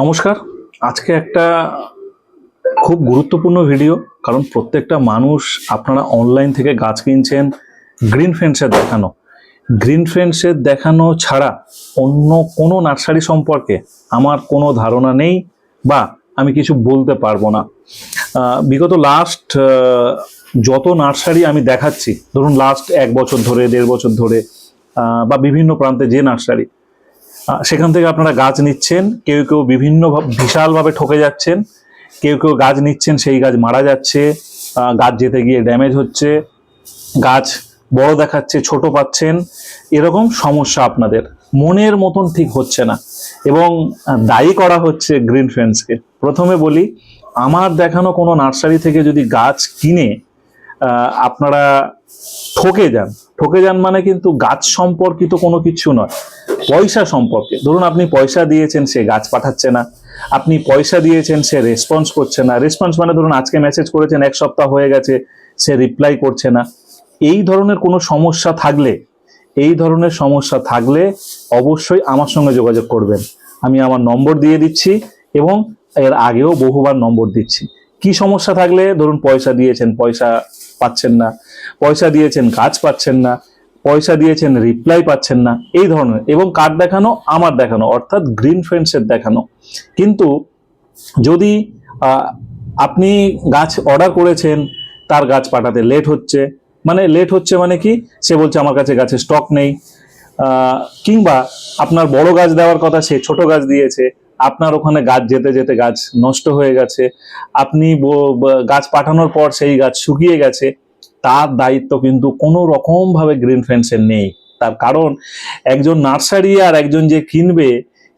নমস্কার। আজকে একটা খুব গুরুত্বপূর্ণ ভিডিও, কারণ প্রত্যেকটা মানুষ আপনারা অনলাইন থেকে গাছ কিনছেন গ্রিন ফ্রেন্ডসের দেখানো। গ্রিন ফ্রেন্ডসের দেখানো ছাড়া অন্য কোনো নার্সারি সম্পর্কে আমার কোনো ধারণা নেই বা আমি কিছু বলতে পারব না। বিগত লাস্ট যত নার্সারি আমি দেখাচ্ছি, ধরুন লাস্ট এক বছর ধরে, দেড় বছর ধরে বা বিভিন্ন প্রান্তে যে নার্সারি সেখান থেকে আপনারা গাছ নিচ্ছেন, কেউ কেউ বিভিন্ন ভাব- বিশালভাবে ঠকে যাচ্ছেন, কেউ কেউ গাছ নিচ্ছেন, সেই গাছ মারা যাচ্ছে গাছ যেতে গিয়ে ড্যামেজ হচ্ছে, গাছ বড় দেখাচ্ছে, ছোট পাচ্ছেন, এরকম সমস্যা আপনাদের। মনের মতন ঠিক হচ্ছে না। এবং দায়ী করা হচ্ছে গ্রিন ফ্রেন্ডসকে। প্রথমে বলি, আমার দেখানো কোনো নার্সারি থেকে যদি গাছ কিনে আপনারা ঠকে যান। ঠকে যান মানে কিন্তু গাছ সম্পর্কিত কোনো কিছু নয়। পয়সা সম্পর্কে। ধরুন আপনি পয়সা দিয়েছেন, সে গাছ পাঠাচ্ছে না। আপনি পয়সা দিয়েছেন, সে রেসপন্স করছে না। রেসপন্স মানে ধরুন আজকে মেসেজ করেছেন, এক সপ্তাহ হয়ে গেছে, সে রিপ্লাই করছে না। এই ধরনের কোনো সমস্যা থাকলে, এই ধরনের সমস্যা থাকলে অবশ্যই আমার সঙ্গে যোগাযোগ করবেন। আমি আমার নম্বর দিয়ে দিচ্ছি এবং এর আগেও বহুবার নম্বর দিচ্ছি। কি সমস্যা থাকলে, ধরুন পয়সা দিয়েছেন, পয়সা পাচ্ছেন না, পয়সা দিয়েছেন, কাজ পাচ্ছেন না, পয়সা দিয়েছেন রিপ্লাই পাচ্ছেন না, এই ধরনের। এবং কার দেখানো, আমার দেখানো, অর্থাৎ গ্রিন ফ্রেন্ডসের দেখানো। কিন্তু যদি আপনি গাছ অর্ডার করেছেন, তার গাছ পাঠাতে লেট হচ্ছে। মানে লেট হচ্ছে মানে কি? সে বলছে, আমার কাছে গাছের স্টক নেই। কিংবা আপনার বড় গাছ দেওয়ার কথা, সে ছোট গাছ দিয়েছে। আপনার ওখানে গাছ যেতে যেতে গাছ নষ্ট হয়ে গেছে, আপনি গাছ পাঠানোর পর সেই গাছ শুকিয়ে গেছে, তার দায়িত্ব কিন্তু কোনো রকম ভাবে গ্রিন ফ্রেন্ডসের নেই। তার কারণ, একজন নার্সারি আর একজন যে কিনবে,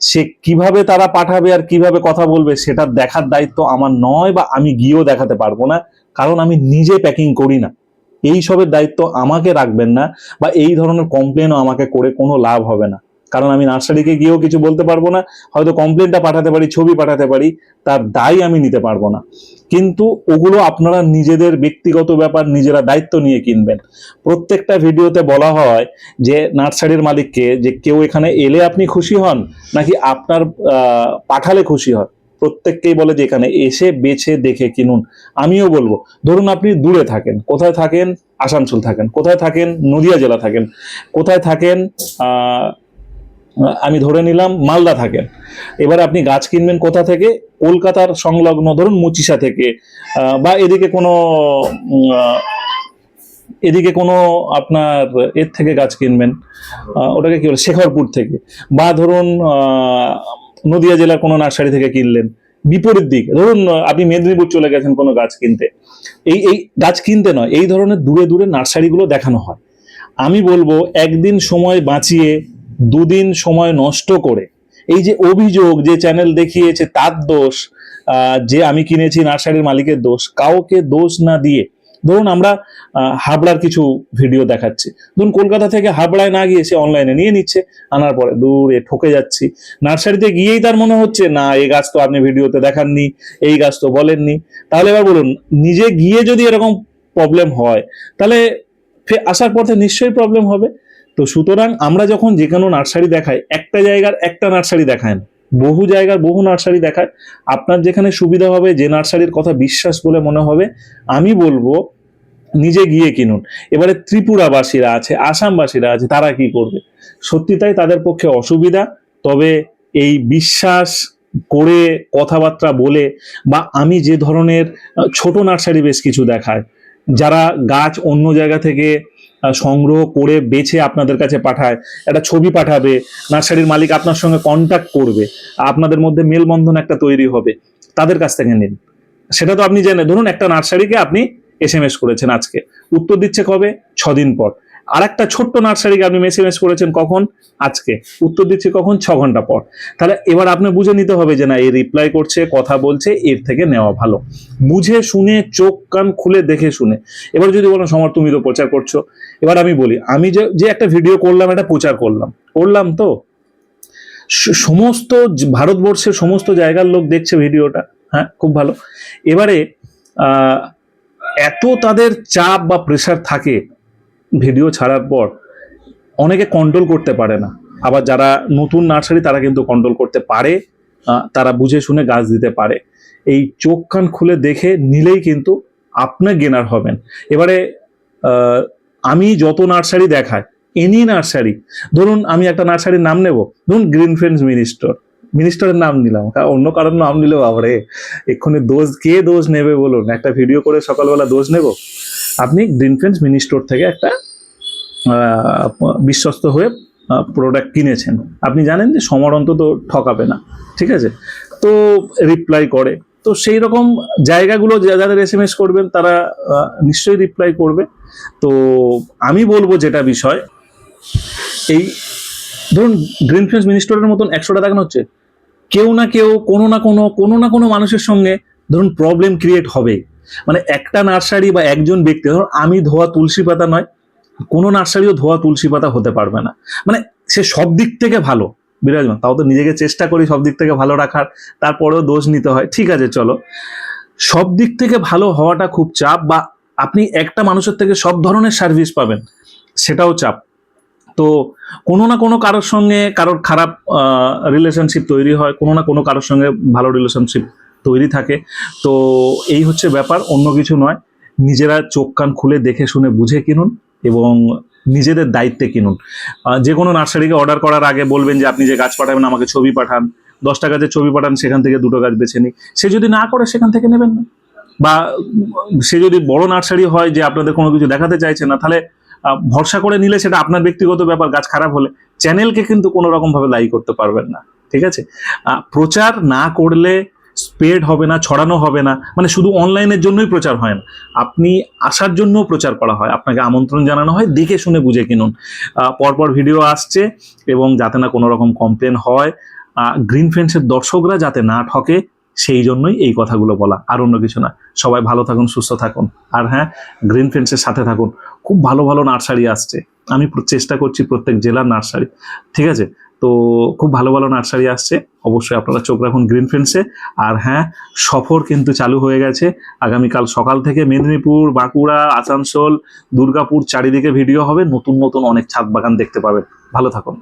সে কীভাবে তারা পাঠাবে আর কীভাবে কথা বলবে, সেটা দেখার দায়িত্ব আমার নয় বা আমি গিয়েও দেখাতে পারব না, কারণ আমি নিজে প্যাকিং করি না। এই সবের দায়িত্ব আমাকে রাখবেন না বা এই ধরনের কমপ্লেনও আমাকে করে কোনো লাভ হবে না। কারণ আমি নার্সারিকে গিয়েও কিছু বলতে পারব না, হয়তো কমপ্লেনটা পাঠাতে পারি, ছবি পাঠাতে পারি, তার দায় আমি নিতে পারব না। কিন্তু ওগুলো আপনারা নিজেদের ব্যক্তিগত ব্যাপার, নিজেরা দায়িত্ব নিয়ে কিনবেন। প্রত্যেকটা ভিডিওতে বলা হয় যে নার্সারির মালিককে যে কেউ এখানে এলে আপনি খুশি হন, নাকি আপনার পাঠালে খুশি হন। প্রত্যেককেই বলে যে এখানে এসে, বেছে, দেখে কিনুন। আমিও বলব, ধরুন আপনি দূরে থাকেন, কোথায় থাকেন? আসানসোল থাকেন, কোথায় থাকেন? নদিয়া জেলা থাকেন, কোথায় থাকেন? আমি ধরে নিলাম মালদা থাকেন। এবার আপনি গাছ কিনবেন কোথা থেকে? কলকাতার সংলগ্ন ধরুন মুচিসা থেকে বা এদিকে কোনো এদিকে কোনো আপনার এর থেকে গাছ কিনবেন ওটাকে কি বলে, শেখরপুর থেকে, বা ধরুন নদিয়া জেলার কোনো নার্সারি থেকে কিনলেন। বিপরীত দিক, ধরুন আপনি মেদিনীপুর চলে গেছেন কোনো গাছ কিনতে। এই এই গাছ কিনতে নয়, এই ধরনের দূরে দূরে নার্সারিগুলো দেখানো হয়। আমি বলব, একদিন সময় বাঁচিয়ে দুদিন সময় নষ্ট করে। এই যে অভিযোগ যে চ্যানেল দেখিয়েছে তার দোষ যে আমি কিনেছি নার্সারির মালিকের দোষ, কাউকে দোষ না দিয়ে। ধরুন আমরা হাবড়ার কিছু ভিডিও দেখাচ্ছি। ধরুন কলকাতা থেকে হাবড়ায় না গিয়ে সে অনলাইনে নিয়ে নিচ্ছে, আনার পরে দূরে ঠকে যাচ্ছি। নার্সারিতে গিয়েই তার মনে হচ্ছে, না, এই গাছ তো আপনি ভিডিওতে দেখাননি, এই গাছ তো বলেননি। তাহলে এবার বলুন, নিজে গিয়ে যদি এরকম প্রবলেম হয়, তাহলে আসার পথে নিশ্চয়ই প্রবলেম হবে? তো সুতরাং আমরা যখন যে কোনো নার্সারি দেখাই, একটা জায়গার একটা নার্সারি দেখায় বহু জায়গার বহু নার্সারি দেখায়। আপনার যেখানে সুবিধা হবে, যে নার্সারির কথা বিশ্বাস বলে মনে হবে, আমি বলব, নিজে গিয়ে কিনুন। এবারে ত্রিপুরাবাসীরা আছে, আসামবাসীরা আছে, তারা কি করবে? সত্যি তাই তাদের পক্ষে অসুবিধা, তবে এই বিশ্বাস করে কথাবার্তা বলে বা আমি যে ধরনের ছোট নার্সারি বেশ কিছু দেখায়। যারা গাছ অন্য জায়গা থেকে সংগ্রহ করে বেছে আপনাদের কাছে পাঠায়, একটা ছবি পাঠাবে, নার্সারির মালিক আপনার সঙ্গে কন্ট্যাক্ট করবে, আপনাদের মধ্যে মেলবন্ধন একটা তৈরি হবে, তাদের কাছ থেকে নিন। সেটা তো আপনি জানেন ধরুন একটা নার্সারিকে আপনি এস করেছেন আজকে, উত্তর দিচ্ছে কবে? ছদিন পর। আর একটা ছোট্ট নার্সারিকে আপনি এস করেছেন কখন? আজকে। উত্তর দিচ্ছে কখন? ছ ঘণ্টা পর। তাহলে এবার আপনি বুঝে নিতে হবে যে না, এই রিপ্লাই করছে, কথা বলছে, এর থেকে নেওয়া ভালো। বুঝে শুনে, চোখ কান খুলে, দেখে শুনে। এবার যদি বলো, সমর, তুমি তো প্রচার করছ। এবার আমি বলি, আমি যে যে একটা ভিডিও করলাম এটা প্রচার করলাম। করলাম তো? সমস্ত ভারতবর্ষের সমস্ত জায়গার লোক দেখছে ভিডিওটা হ্যাঁ খুব ভালো। এবারে এত তাদের চাপ বা প্রেশার থাকে ভিডিও ছাড়ার পর অনেকে কন্ট্রোল করতে পারে না। আবার যারা নতুন নার্সারি তারা কিন্তু কন্ট্রোল করতে পারে তারা বুঝে শুনে গাছ দিতে পারে। এই চোখ কান খুলে দেখে নিলেই কিন্তু আপনি গেনার হবেন। এবারে আমি যত নার্সারি দেখাই এনি নার্সারি ধরুন আমি একটা নার্সারির নাম নেব, ধরুন গ্রিন ফ্রেন্ডস মিনিস্টার মিনিস্টারের নাম নিলাম অন্য কারোর নাম নিলে বাবারে এক্ষুনি দোষ কে দোষ নেবে বলুন? একটা ভিডিও করে সকালবেলা দোষ নেব? আপনি গ্রিন ফ্রেন্ডস মিনিস্টোর থেকে একটা বিশ্বস্ত হয়ে প্রোডাক্ট কিনেছেন। আপনি জানেন যে সমর অন্তত ঠকাবে না, ঠিক আছে? তো রিপ্লাই করে। তো সেই রকম জায়গাগুলো যাদের এস এম এস করবেন, তারা নিশ্চয়ই রিপ্লাই করবে। তো আমি বলব যেটা বিষয়, এই ধরুন গ্রিন ফ্রেন্ডস মিনিস্টারের মতন একশোটা দেখানো হচ্ছে। কেউ না কেউ কোনো না কোনো কোনো না কোনো মানুষের সঙ্গে ধরুন প্রবলেম ক্রিয়েট হবে মানে একটা নার্সারি বা একজন ব্যক্তি, ধরুন আমি ধোয়া তুলসী পাতা নয়, কোনো নার্সারিও ধোয়া তুলসী পাতা হতে পারবে না। মানে সে সব দিক থেকে ভালো, বিরাজমান। তাও তো নিজেকে চেষ্টা করি সব দিক থেকে ভালো রাখার, তারপরেও দোষ নিতে হয়। ঠিক আছে, চলো। সব দিক থেকে ভালো হওয়াটা খুব চাপ বা আপনি একটা মানুষের থেকে সব ধরনের সার্ভিস পাবেন, সেটাও চাপ। তো কোনো না কোনো কারোর সঙ্গে কারোর খারাপ রিলেশনশিপ তৈরি হয়, কোনো না কোনো কারোর সঙ্গে ভালো রিলেশনশিপ তৈরি থাকে। তো এই হচ্ছে ব্যাপার, অন্য কিছু নয়। নিজেরা চোখ কান খুলে দেখে শুনে বুঝে কিনুন এবং নিজেদের দায়িত্বে কিনুন। যে কোনো নার্সারিকে অর্ডার করার আগে বলবেন যে, আপনি যে গাছ পাঠাবেন, আমাকে ছবি পাঠান। দশটা গাছের ছবি পাঠান, সেখান থেকে দুটো গাছ বেছে নিই। সে যদি না করে, সেখান থেকে নেবেন না। বা সে যদি বড় নার্সারি হয় যে, আপনাদের কোনো কিছু দেখাতে চাইছে না, তাহলে ভরসা করে নিলে সেটা আপনার ব্যক্তিগত ব্যাপার, গাছ খারাপ হলে চ্যানেলকে কিন্তু কোনো রকম ভাবে দায়ী করতে পারবেন না। ঠিক আছে? প্রচার না করলে স্প্রেড হবে না, ছড়ানো হবে না মানে শুধু অনলাইনের জন্যই প্রচার হয় না। আপনি আসার জন্যও প্রচার করা হয়, আপনাকে আমন্ত্রণ জানানো হয়, দেখে শুনে বুঝে কিনুন। পরপর ভিডিও আসছে এবং যাতে না কোনো রকম কমপ্লেন হয় গ্রিন ফ্রেন্ডসের দর্শকরা যাতে না ঠকে, সেই জন্যই এই কথাগুলো বলা, আর অন্য কিছু না। সবাই ভালো থাকুন, সুস্থ থাকুন। আর হ্যাঁ গ্রিন ফ্রেন্ডসের সাথে থাকুন। খুব ভালো ভালো নার্সারি আসছে। আমি চেষ্টা করছি প্রত্যেক জেলার নার্সারি। ঠিক আছে? তো খুব ভালো ভালো নার্সারি আসছে। অবশ্যই আপনারা চোখ রাখুন গ্রিন ফেন্সে আর হ্যাঁ সফর কিন্তু চালু হয়ে গেছে। আগামীকাল সকাল থেকে মেদিনীপুর, বাঁকুড়া, আসানসোল, দুর্গাপুর চারিদিকে ভিডিও হবে। নতুন নতুন অনেক ছাদ বাগান দেখতে পাবেন। ভালো থাকুন।